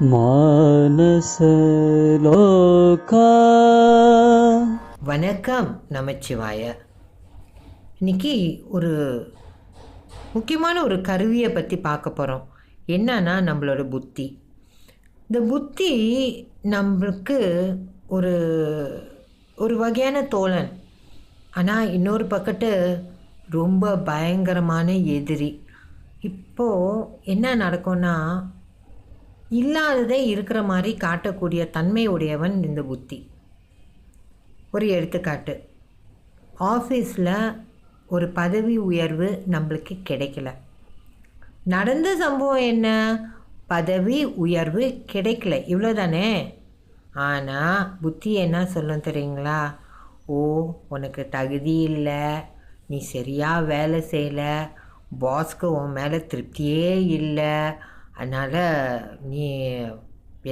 மானசலோகா. வணக்கம் நமச்சிவாய. இன்னைக்கு ஒரு முக்கியமான ஒரு கருவியை பற்றி பார்க்க போகிறோம் என்னன்னா நம்மளோட புத்தி. இந்த புத்தி நம்மளுக்கு ஒரு ஒரு வகையான தோழன். ஆனால் இன்னொரு பக்கத்து ரொம்ப பயங்கரமான எதிரி. இப்போது என்ன நடக்கும்னா இல்லாததை இருக்கிற மாதிரி காட்டக்கூடிய தன்மையுடையவன் இந்த புத்தி. ஒரு எடுத்துக்காட்டு. ஆஃபீஸில் ஒரு பதவி உயர்வு நம்மளுக்கு கிடைக்கல. நடந்த சம்பவம் என்ன? பதவி உயர்வு கிடைக்கல. இவ்வளோதானே ஆனால் புத்தி என்ன சொல்லும் தெரியுங்களா? ஓ உனக்கு தகுதி இல்லை. நீ சரியாக வேலை செய்யலை. பாஸ்க்கு உன் மேலே திருப்தியே இல்லை. அதனால் நீ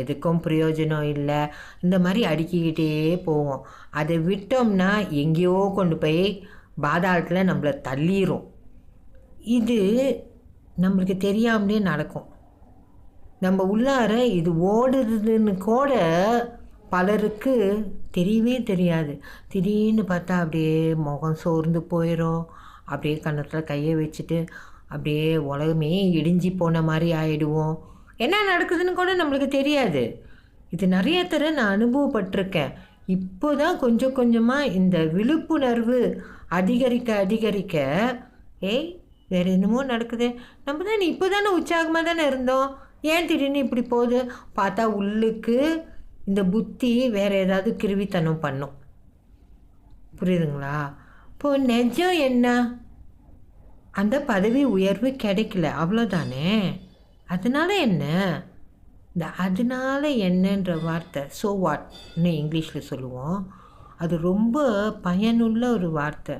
எதுக்கும் பிரயோஜனம் இல்லை. இந்த மாதிரி அடுக்கிக்கிட்டே போவோம். அதை விட்டோம்னா எங்கேயோ கொண்டு போய் பாதாளத்தில் நம்மளை தள்ளிடும் இது நம்மளுக்கு தெரியாமலே நடக்கும். நம்ம உள்ளார இது ஓடுறதுன்னு கூட பலருக்கு தெரியவே தெரியாது. திடீர்னு பார்த்தா அப்படியே முகம் சோர்ந்து போயிடும் அப்படியே கன்னத்தில் கையை வச்சுட்டு அப்படியே உலகமே இடிஞ்சு போன மாதிரி ஆகிடுவோம் என்ன நடக்குதுன்னு கூட நம்மளுக்கு தெரியாது. இது நிறைய தடவை நான் அனுபவப்பட்டிருக்கேன். இப்போ தான் கொஞ்சம் கொஞ்சமாக இந்த விழிப்புணர்வு அதிகரிக்க அதிகரிக்க ஏய் வேறு என்னமோ நடக்குது. நம்ம தானே இப்போ தானே உற்சாகமாக தானே இருந்தோம். ஏன் திடீர்னு இப்படி போகுது? பார்த்தா உள்ளுக்கு இந்த புத்தி வேறு ஏதாவது கிருவித்தனம் பண்ணும். புரியுதுங்களா? இப்போ நெஜம் என்ன? அந்த பதவி உயர்வு கிடைக்கல அவ்வளோதானே அதனால என்ன? இந்த அதனால என்னன்ற வார்த்தை ஸோ வாட்னு இங்கிலீஷில் சொல்லுவோம். அது ரொம்ப பயனுள்ள ஒரு வார்த்தை.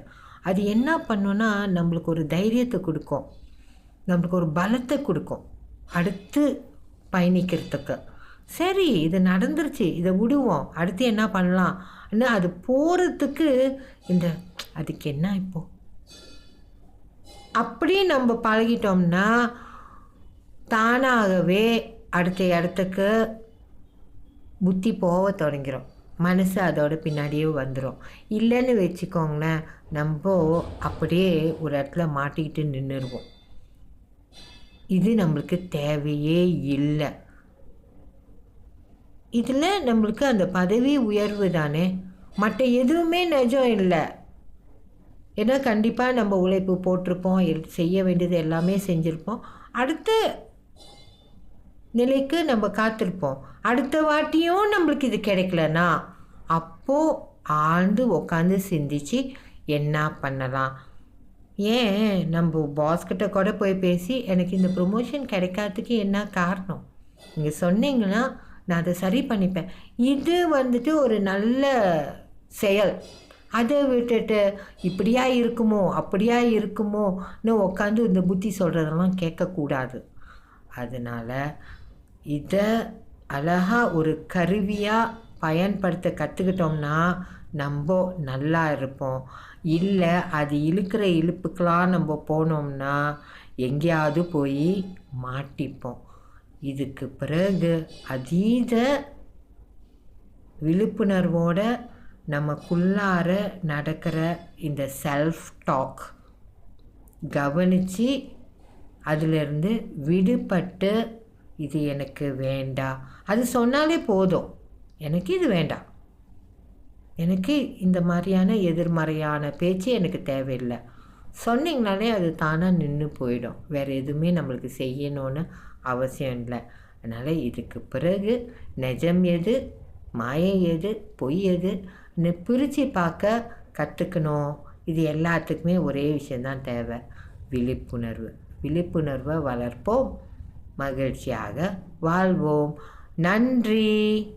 அது என்ன பண்ணுன்னா நம்மளுக்கு ஒரு தைரியத்தை கொடுக்கும். நம்மளுக்கு ஒரு பலத்தை கொடுக்கும். அடுத்து பயணிக்கிறதுக்கு. சரி இது நடந்துருச்சு இதை விடுவோம். அடுத்து என்ன பண்ணலாம்? அது போகிறதுக்கு இந்த அதுக்கு என்ன இப்போது அப்படியே நம்ம பழகிட்டோம்னா தானாகவே அடுத்த இடத்துக்கு புத்தி போக தொடங்கிடும் மனசு அதோட பின்னாடியே வந்துடும் இல்லைன்னு வச்சுக்கோங்களேன் நம்ம அப்படியே ஒரு இடத்துல மாட்டிக்கிட்டு நின்றுடுவோம் இது நம்மளுக்கு தேவையே இல்லை. இதில் நம்மளுக்கு அந்த பதவி உயர்வு தானே. மற்ற எதுவுமே நிஜம் இல்லை. ஏன்னா கண்டிப்பாக நம்ம உழைப்பு போட்டிருப்போம் எல்- செய்ய வேண்டியது எல்லாமே செஞ்சுருப்போம். அடுத்த நிலைக்கு நம்ம காத்திருப்போம். அடுத்த வாட்டியும் நம்மளுக்கு இது கிடைக்கலனா அப்போது ஆழ்ந்து உக்காந்து சிந்திச்சு என்ன பண்ணலாம்? ஏன் நம்ம பாஸ்கிட்ட கூட போய் பேசி எனக்கு இந்த ப்ரொமோஷன் கிடைக்காததுக்கு என்ன காரணம்? நீங்கள் சொன்னீங்கன்னா நான் அதை சரி பண்ணிப்பேன். இது வந்துட்டு ஒரு நல்ல செயல். அதை விட்டுட்டு இப்படியா இருக்குமோ அப்படியா இருக்குமோன்னு உட்காந்து இந்த புத்தி சொல்கிறதெல்லாம் கேட்கக்கூடாது. அதனால் இதை அழகாக ஒரு கருவியாக பயன்படுத்த கற்றுக்கிட்டோம்னா நம்ம நல்லா இருப்போம். இல்லை அது இழுக்கிற இழுப்புக்கெலாம் நம்ம போனோம்னா எங்கேயாவது போய் மாட்டிப்போம். இதுக்கு பிறகு அதீத விழிப்புணர்வோட நமக்குள்ளார நடக்கிற இந்த செல்ஃப் டாக் கவனித்து அதிலிருந்து விடுபட்டு இது எனக்கு வேண்டாம் அது சொன்னாலே போதும். எனக்கு இது வேண்டாம் எனக்கு இந்த மாதிரியான எதிர்மறையான பேச்சு எனக்கு தேவையில்லை. சொன்னீங்கனாலே அது தானாக நின்று போயிடும். வேறு எதுவுமே நம்மளுக்கு செய்யணும்னு அவசியம் இல்லை. அதனால் இதுக்கு பிறகு நிஜம் எது மாயை எது பொய் எது பிரித்து பார்க்க கற்றுக்கணும் இது எல்லாத்துக்குமே ஒரே விஷயந்தான் தேவை. விழிப்புணர்வு. விழிப்புணர்வை வளர்ப்போம். மகிழ்ச்சியாக வாழ்வோம். நன்றி.